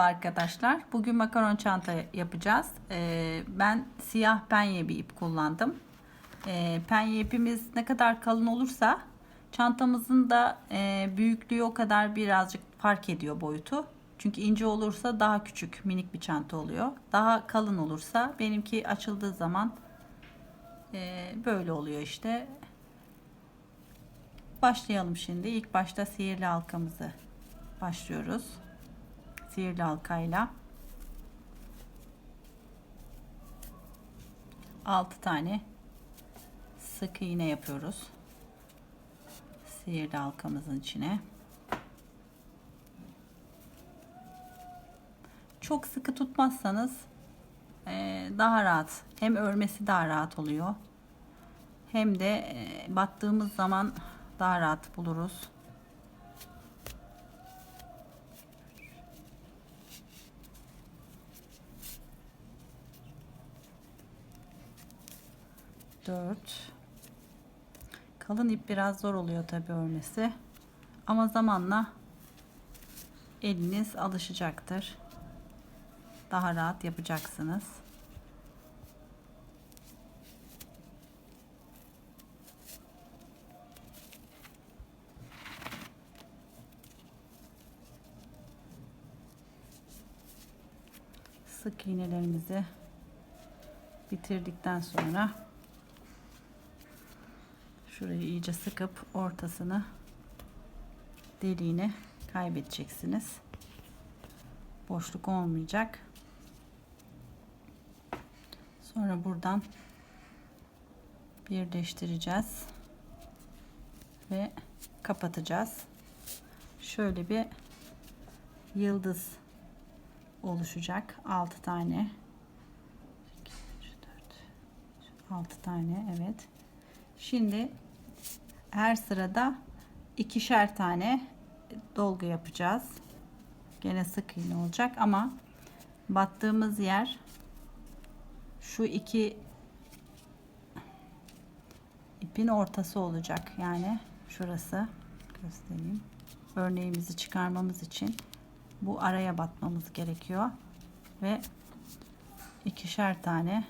Arkadaşlar bugün makaron çanta yapacağız. Ee, ben siyah penye bir ip kullandım. Ee, penye ipimiz ne kadar kalın olursa çantamızın da e, büyüklüğü o kadar birazcık fark ediyor boyutu. Çünkü ince olursa daha küçük minik bir çanta oluyor. Daha kalın olursa benimki açıldığı zaman e, böyle oluyor işte. Başlayalım şimdi. İlk başta sihirli halkamızı başlıyoruz sihirli halkayla. 6 tane sık iğne yapıyoruz. Sihirli halkamızın içine. Çok sıkı tutmazsanız eee, daha rahat hem örmesi daha rahat oluyor hem de eee, battığımız zaman daha rahat buluruz dört. Kalın ip biraz zor oluyor tabi örmesi. Ama zamanla eliniz alışacaktır. Daha rahat yapacaksınız. Sık iğnelerimizi bitirdikten sonra şurayı iyice sıkıp ortasını deliğini kaybedeceksiniz. Boşluk olmayacak. Sonra buradan birleştireceğiz ve kapatacağız. Şöyle bir yıldız oluşacak. 6 tane 6 tane evet. Şimdi her sırada ikişer tane dolgu yapacağız. Gene sık iğne olacak ama battığımız yer şu iki ipin ortası olacak. Yani şurası göstereyim. Örneğimizi çıkarmamız için bu araya batmamız gerekiyor ve ikişer tane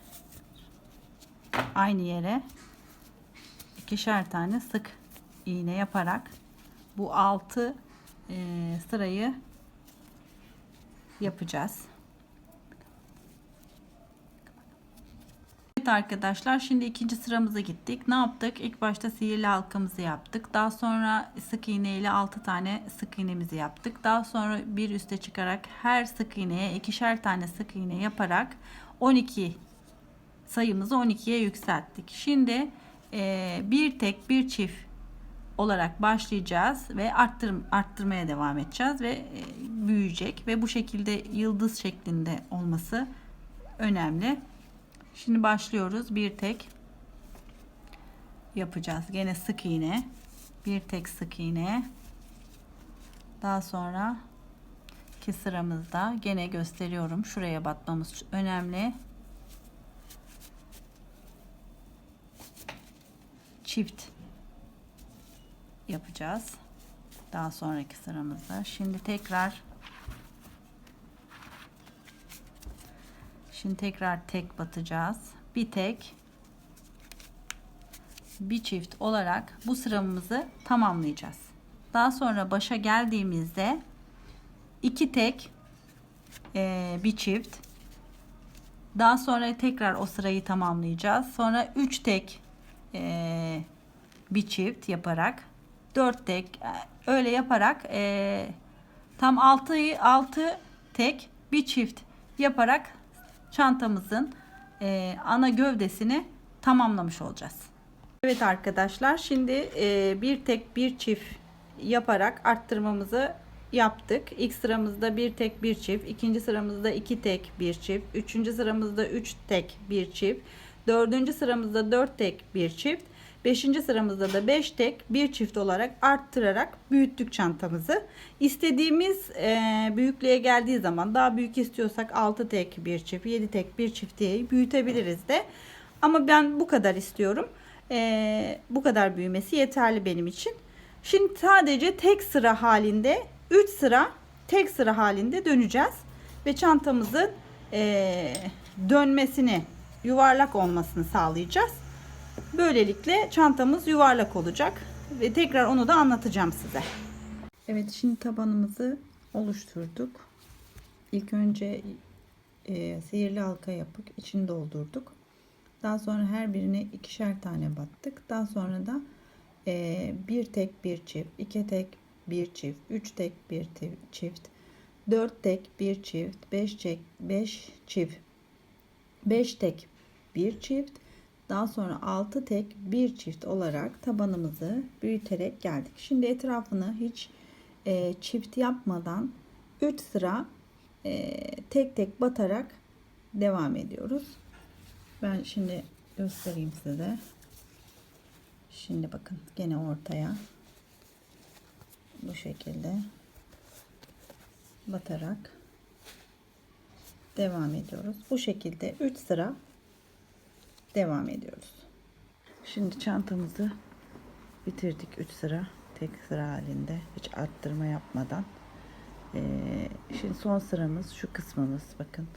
aynı yere ikişer tane sık iğne yaparak bu altı e, sırayı yapacağız. Evet arkadaşlar şimdi ikinci sıramıza gittik. Ne yaptık? İlk başta sihirli halkamızı yaptık. Daha sonra sık iğne ile 6 tane sık iğnemizi yaptık. Daha sonra bir üste çıkarak her sık iğneye ikişer tane sık iğne yaparak 12 sayımızı 12'ye yükselttik. Şimdi e, bir tek bir çift olarak başlayacağız ve arttır, arttırmaya devam edeceğiz ve e, büyüyecek ve bu şekilde yıldız şeklinde olması önemli. Şimdi başlıyoruz. Bir tek yapacağız. Gene sık iğne. Bir tek sık iğne. Daha sonra ki sıramızda gene gösteriyorum. Şuraya batmamız önemli. Çift yapacağız. Daha sonraki sıramızda. Şimdi tekrar Şimdi tekrar tek batacağız. Bir tek bir çift olarak bu sıramızı tamamlayacağız. Daha sonra başa geldiğimizde iki tek e, bir çift daha sonra tekrar o sırayı tamamlayacağız. Sonra üç tek e, bir çift yaparak dört tek öyle yaparak e, tam altı altı tek bir çift yaparak çantamızın e, ana gövdesini tamamlamış olacağız. Evet arkadaşlar şimdi e, bir tek bir çift yaparak arttırmamızı yaptık. İlk sıramızda bir tek bir çift, ikinci sıramızda iki tek bir çift, üçüncü sıramızda üç tek bir çift, dördüncü sıramızda dört tek bir çift, beşinci sıramızda da beş tek bir çift olarak arttırarak büyüttük çantamızı. İstediğimiz e, büyüklüğe geldiği zaman daha büyük istiyorsak altı tek bir çift, yedi tek bir çift diye büyütebiliriz de. Ama ben bu kadar istiyorum. E, bu kadar büyümesi yeterli benim için. Şimdi sadece tek sıra halinde 3 sıra tek sıra halinde döneceğiz. ve çantamızın eee, dönmesini, yuvarlak olmasını sağlayacağız. Böylelikle çantamız yuvarlak olacak ve tekrar onu da anlatacağım size. Evet şimdi tabanımızı oluşturduk. İlk önce e, sihirli halka yapıp içini doldurduk. Daha sonra her birine ikişer tane battık. Daha sonra da e, bir tek bir çift, iki tek bir çift, üç tek bir çift, dört tek bir çift, beş tek beş çift, beş tek bir çift, daha sonra altı tek bir çift olarak tabanımızı büyüterek geldik. Şimdi etrafını hiç e, çift yapmadan 3 sıra e, tek tek batarak devam ediyoruz. Ben şimdi göstereyim size. Şimdi bakın gene ortaya bu şekilde batarak devam ediyoruz. Bu şekilde 3 sıra devam ediyoruz. Şimdi çantamızı bitirdik 3 sıra tek sıra halinde hiç arttırma yapmadan. Ee, şimdi son sıramız şu kısmımız bakın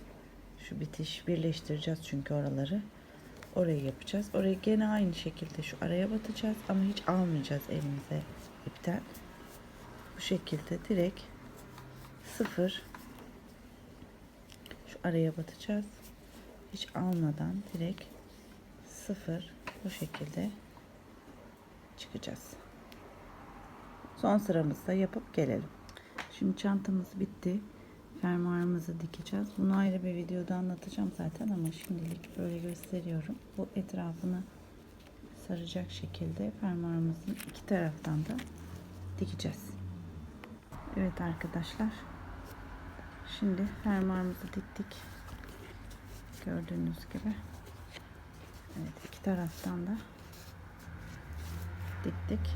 şu bitiş birleştireceğiz çünkü oraları orayı yapacağız. Orayı gene aynı şekilde şu araya batacağız ama hiç almayacağız elimize ipten. Bu şekilde direkt sıfır şu araya batacağız. Hiç almadan direkt sıfır bu şekilde çıkacağız. Son sıramızda yapıp gelelim. Şimdi çantamız bitti. Fermuarımızı dikeceğiz. Bunu ayrı bir videoda anlatacağım zaten ama şimdilik böyle gösteriyorum. Bu etrafını saracak şekilde fermuarımızın iki taraftan da dikeceğiz. Evet arkadaşlar. Şimdi fermuarımızı diktik. Gördüğünüz gibi. Evet iki taraftan da diktik.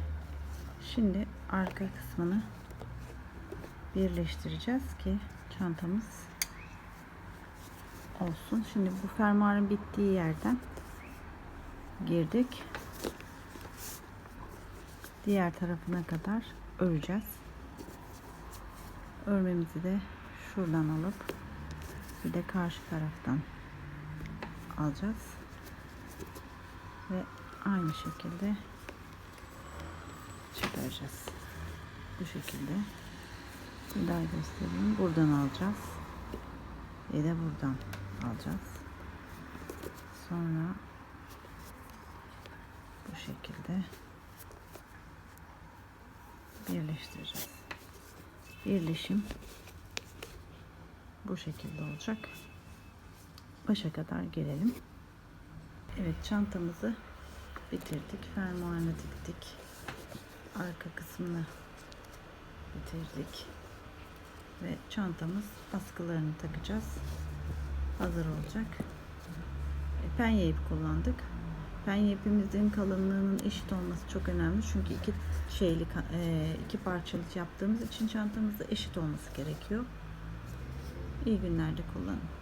Şimdi arka kısmını birleştireceğiz ki çantamız olsun. Şimdi bu fermuarın bittiği yerden girdik. Diğer tarafına kadar öreceğiz. Örmemizi de şuradan alıp bir de karşı taraftan alacağız. Ve aynı şekilde çıkaracağız. Bu şekilde. Bir daha göstereyim. Buradan alacağız. Ve de buradan alacağız. Sonra bu şekilde birleştireceğiz. Birleşim bu şekilde olacak. Başa kadar gelelim. Evet çantamızı bitirdik. Fermuarını diktik. Arka kısmını bitirdik. Ve çantamız askılarını takacağız. Hazır olacak. E, penye ip kullandık. Penye ipimizin kalınlığının eşit olması çok önemli. Çünkü iki şeyli e, iki parçalı yaptığımız için çantamızda eşit olması gerekiyor. İyi günlerde kullanın.